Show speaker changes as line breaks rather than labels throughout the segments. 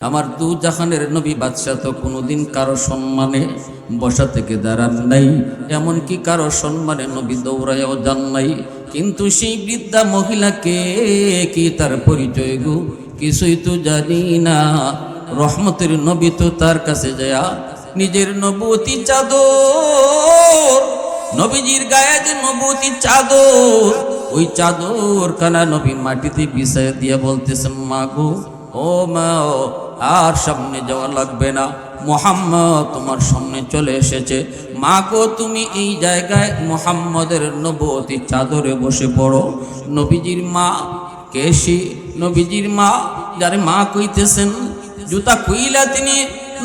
আমার দু জাহানের নবী বাদশাহ তো কোনোদিন কারও সম্মানে বসা থেকে দাঁড়ান নাই। এমনকি কারও সম্মানে নবী দৌড়ায়ও যান নাই। কিন্তু সেই বৃদ্ধা মহিলাকে কি তার পরিচয় গো? কিছুই তো জানি না। রহমতের নবী তো তার কাছে যায়। নিজের নবতী চাদর, নবীজির গায়ে যে নবতী চাদর, ওই চাদর কানা নবী মাটিতে বিছায় দিয়ে বলতেছেন, মা গো ও মা আর সামনে যাওয়া লাগবে না। মোহাম্মদ তোমার সামনে চলে এসেছে। মা গো, তুমি এই জায়গায় মোহাম্মদের নবতী চাদরে বসে পড়ো। নবীজির মা কেশি নবীজির মা, যারে মা কইতেছেন, জুতা কুইলা তিনি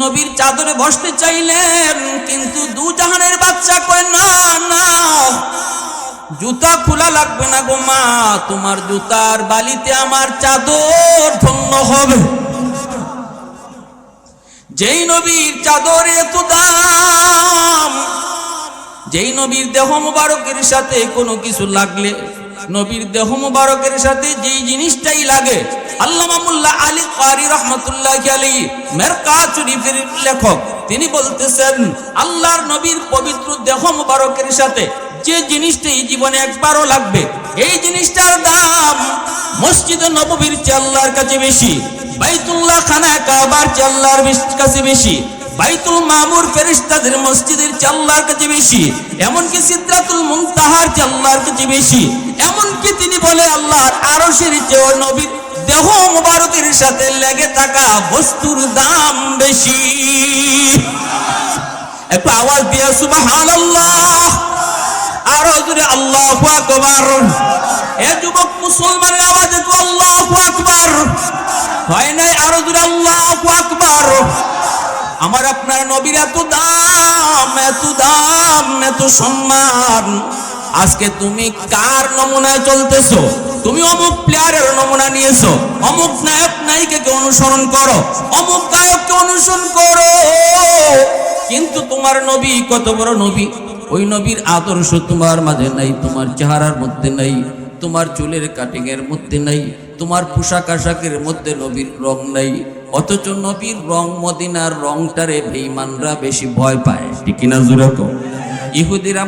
নবীর চাদরে বসতে চাইলেন, কিন্তু দু জাহানের বাচ্চা কয় না? জুতা খোলা লাগবে না গো মা, তোমার জুতার বালিতে আমার চাদর ধন্য হবে। যেই নবীর চাদর এত দাম, যেই নবীর দেহ মুবারকের সাথে কোনো কিছু লাগলে, নবীর দেহ মুবারকের সাথে যেই জিনিসটাই লাগে, আল্লামা মোল্লা আলী কারি রহমতুল্লাহ আলী মেরকা শরীফের লেখক, তিনি বলতেছেন, আল্লাহর নবীর পবিত্র দেহ মুবারকের সাথে যে জিনিসটা এই জীবনে একবারও লাগবে, এই জিনিসটার দাম মসজিদে নববীর চেয়ে আল্লাহর কাছে বেশি, বাইতুল্লাহ খানা কাবার চেয়ে আল্লাহর কাছে বেশি, বাইতুল মামুর ফেরেশতাদের মসজিদের চাল্লার কাছে বেশি, এমনকি সিদ্রাতুল মুনতাহার চাল্লার কাছে বেশি, এমনকি তিনি বলে আল্লাহর আরশের চেয়েও নবীর দেহ মুবারকের সাথে লেগে থাকা বস্তুর দাম বেশি। একটু আওয়াজ দিয়ে সুবহানাল্লাহ। আরও জোরে আল্লাহু আকবার। এ যুবক মুসলমানের আওয়াজ আল্লাহু আকবার। হয় নাই আরও জোরে আল্লাহু আকবার? আমার আপনার নবীর এত দাম এত দাম, এত সম্মান। আজকে তুমি কার নমুনায় চলতেছো? তুমি অমুক প্লেয়ারের নমুনা নিয়েছো। অমুক নায়ক নায়িকাকে অনুসরণ করো। অমুক গায়ককে অনুসরণ করো। কিন্তু তোমার নবী কত বড় নবী? ওই নবীর আদর্শ তোমার মাঝে নাই, তোমার চেহারার মধ্যে নাই, তোমার চুলের কাটিং এর মধ্যে নাই, তোমার পোশাক আশাকের মধ্যে নবীর রং নাই, অথচ নবীর রং মদিনার রংটারে বেঈমানরা বেশি ভয় পায়। ঠিক কিনা জুরকম ইহুদিরা